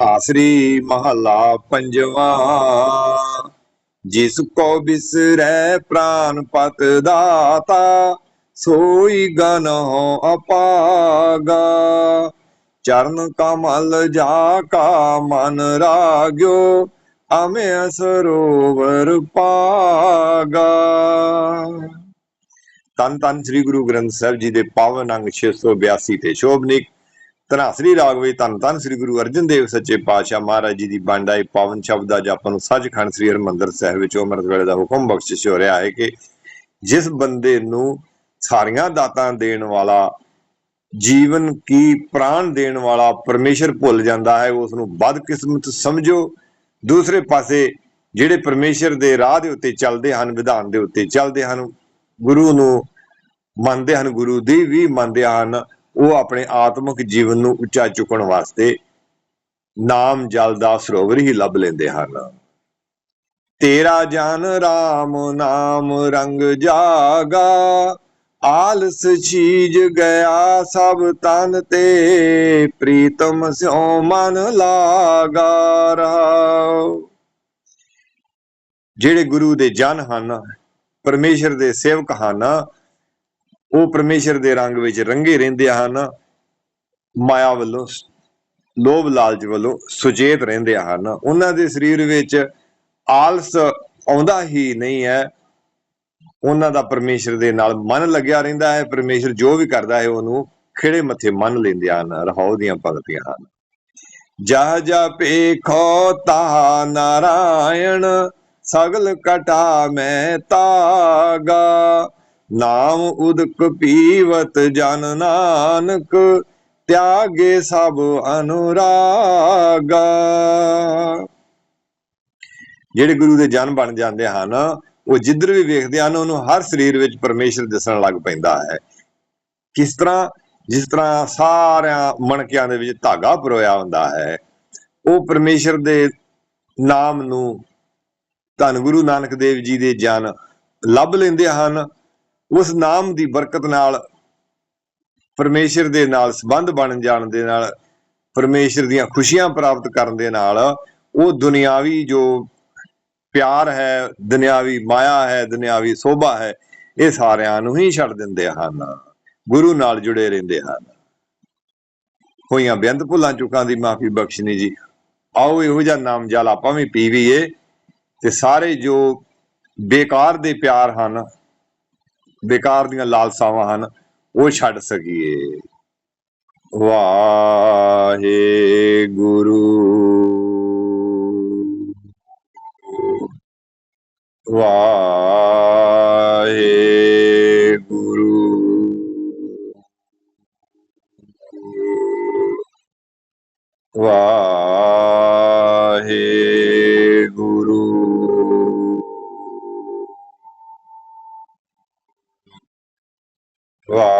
ਆਸਰੀ ਮਹਲਾ ਪੰਜਵਾ। ਜਿਸ ਕੋ ਬਿਸਰੈ ਪ੍ਰਾਨ ਪਤ ਦਾਤਾ, ਸੋਈ ਗਨਹੁ ਅਪਾਗਾ। ਚਰਨ ਕਮਲ ਜਾ ਕਾ ਮਨ ਰਾਗਿਓ ਅਮੇ ਸਰੋਵਰ ਪਾਗਾ। ਤਨ ਤਨ ਸ੍ਰੀ ਗੁਰੂ ਗ੍ਰੰਥ ਸਾਹਿਬ ਜੀ ਦੇ ਪਾਵਨ ਅੰਗ 682 ਤੇ ਸ਼ੋਭਨਿਕ ਧਨਾਸਰੀ ਰਾਗ ਵਿੱਚ ਧੰਨ ਧੰਨ ਸ੍ਰੀ ਗੁਰੂ ਅਰਜਨ ਦੇਵ ਸੱਚੇ ਪਾਤਸ਼ਾਹ ਮਹਾਰਾਜ ਜੀ ਦੀ ਬਾਂਡਾਈ ਪਾਵਨ ਸ਼ਬਦ ਦਾ ਜਪਨ ਨੂੰ ਸੱਚਖੰਡ ਸ੍ਰੀ ਹਰਿਮੰਦਰ ਸਾਹਿਬ ਵਿੱਚ ਅੰਮ੍ਰਿਤ ਵੇਲੇ ਦਾ ਹੁਕਮ ਬਖਸ਼ਿਸ਼ ਹੋ ਰਿਹਾ ਹੈ ਕਿ ਜਿਸ ਬੰਦੇ ਨੂੰ ਸਾਰੀਆਂ ਦਾਤਾਂ ਦੇਣ ਵਾਲਾ, ਜੀਵਨ ਕੀ ਪ੍ਰਾਣ ਦੇਣ ਵਾਲਾ ਪਰਮੇਸ਼ਰ ਭੁੱਲ ਜਾਂਦਾ ਹੈ, ਉਸ ਨੂੰ ਬਦਕਿਸਮਤ ਸਮਝੋ। ਦੂਸਰੇ ਪਾਸੇ ਜਿਹੜੇ ਪਰਮੇਸ਼ਰ ਦੇ ਰਾਹ ਦੇ ਉੱਤੇ ਚੱਲਦੇ ਹਨ, ਵਿਧਾਨ ਦੇ ਉੱਤੇ ਚੱਲਦੇ ਹਨ, ਗੁਰੂ ਨੂੰ ਮੰਨਦੇ ਹਨ, ਗੁਰੂ ਦੀ ਵੀ ਮੰਨਦੇ ਹਨ ਉਹ ਆਪਣੇ ਆਤਮਿਕ ਜੀਵਨ ਨੂੰ ਉੱਚਾ ਚੁੱਕਣ ਵਾਸਤੇ ਨਾਮ ਜਲ ਦਾ ਸਰੋਵਰ ਹੀ ਲੱਭ ਲੈਂਦੇ ਹਨ। ਤੇਰਾ ਜਨ RAM ਨਾਮ ਰੰਗ ਜਾਗਾ, ਆਲਸ ਚੀਜ ਗਿਆ ਸਭ ਤਨ ਤੇ, ਪ੍ਰੀਤਮ ਸਿਉ ਮਨ ਲਾਗਾ ਰਹਾਉ ਜਿਹੜੇ ਗੁਰੂ ਦੇ ਜਨ ਹਨ, ਪਰਮੇਸ਼ਰ ਦੇ ਸੇਵਕ ਹਨ ਉਹ ਪਰਮੇਸ਼ਰ ਦੇ ਰੰਗ ਵਿੱਚ ਰੰਗੇ ਰਹਿੰਦੇ ਹਨ, ਮਾਇਆ ਵੱਲੋਂ, ਲੋਭ ਲਾਲਚ ਵੱਲੋਂ ਸੁਚੇਤ ਰਹਿੰਦੇ ਹਨ। ਉਹਨਾਂ ਦੇ ਸਰੀਰ ਵਿੱਚ ਆਲਸ ਆਉਂਦਾ ਹੀ ਨਹੀਂ ਹੈ। ਉਹਨਾਂ ਦਾ ਪਰਮੇਸ਼ਰ ਦੇ ਨਾਲ ਮਨ ਲੱਗਿਆ ਰਹਿੰਦਾ ਹੈ। ਪਰਮੇਸ਼ਰ ਜੋ ਵੀ ਕਰਦਾ ਹੈ, ਉਹਨੂੰ ਖਿਹੜੇ ਮੱਥੇ ਮੰਨ ਲੈਂਦੇ ਹਨ, ਰਹਾਉ ਦੀਆਂ ਭਗਤੀਆਂ ਹਨ। ਜਹ ਜਪੇਖੋ ਤਾ ਨਾਰਾਇਣ, ਸਗਲ ਕਟਾ ਮੈਂ ਤਾਗਾ। ਨਾਮ ਉਦਕ ਪੀਵਤ ਜਨ ਨਾਨਕ, ਤਿਆਗੇ ਸਭ ਅਨੁਰਾਗਾ। ਜਿਹੜੇ ਗੁਰੂ ਦੇ ਜਨ ਬਣ ਜਾਂਦੇ ਹਨ, ਉਹ ਜਿੱਧਰ ਵੀ ਵੇਖਦੇ ਹਨ, ਉਹਨੂੰ ਹਰ ਸਰੀਰ ਵਿੱਚ ਪਰਮੇਸ਼ਰ ਦਿਸਣ ਲੱਗ ਪੈਂਦਾ ਹੈ। ਕਿਸ ਤਰ੍ਹਾਂ, ਜਿਸ ਤਰ੍ਹਾਂ ਸਾਰਿਆਂ ਮਣਕਿਆਂ ਦੇ ਵਿੱਚ ਧਾਗਾ ਪਰੋਇਆ ਹੁੰਦਾ ਹੈ, ਉਹ ਪਰਮੇਸ਼ਰ ਦੇ ਨਾਮ ਨੂੰ ਧੰਨ ਗੁਰੂ ਨਾਨਕ ਦੇਵ ਜੀ ਦੇ ਜਨ ਲੱਭ ਲੈਂਦੇ ਹਨ। ਉਸ ਨਾਮ ਦੀ ਬਰਕਤ ਨਾਲ ਪਰਮੇਸ਼ਰ ਦੇ ਨਾਲ ਸੰਬੰਧ ਬਣ ਜਾਣ ਦੇ ਨਾਲ, ਪਰਮੇਸ਼ਰ ਦੀਆਂ ਖੁਸ਼ੀਆਂ ਪ੍ਰਾਪਤ ਕਰਨ ਦੇ ਨਾਲ, ਉਹ ਦੁਨਿਆਵੀ ਜੋ ਪਿਆਰ ਹੈ, ਦੁਨਿਆਵੀ ਮਾਇਆ ਹੈ, ਦੁਨਿਆਵੀ ਸੋਭਾ ਹੈ, ਇਹ ਸਾਰਿਆਂ ਨੂੰ ਹੀ ਛੱਡ ਦਿੰਦੇ ਹਨ, ਗੁਰੂ ਨਾਲ ਜੁੜੇ ਰਹਿੰਦੇ ਹਨ। ਹੋਈਆਂ ਬੇਅੰਤ ਭੁੱਲਾਂ ਚੁੱਕਾਂ ਦੀ ਮਾਫੀ ਬਖਸ਼ਣੀ ਜੀ। ਆਓ ਇਹੋ ਜਿਹਾ ਨਾਮ ਜਲ ਆਪਾਂ ਵੀ ਪੀਵੀਏ ਤੇ ਸਾਰੇ ਜੋ ਬੇਕਾਰ ਦੇ ਪਿਆਰ ਹਨ ਬੇਕਾਰ ਦੀਆਂ ਲਾਲਸਾਵਾਂ ਹਨ ਉਹ ਛੱਡ ਸਕੀਏ। ਵਾਹਿਗੁਰੂ। ਵਾਹਿਗੁਰੂ। ਵਾਹਿਗੁਰੂ ਵਾਹਿਗੁਰੂ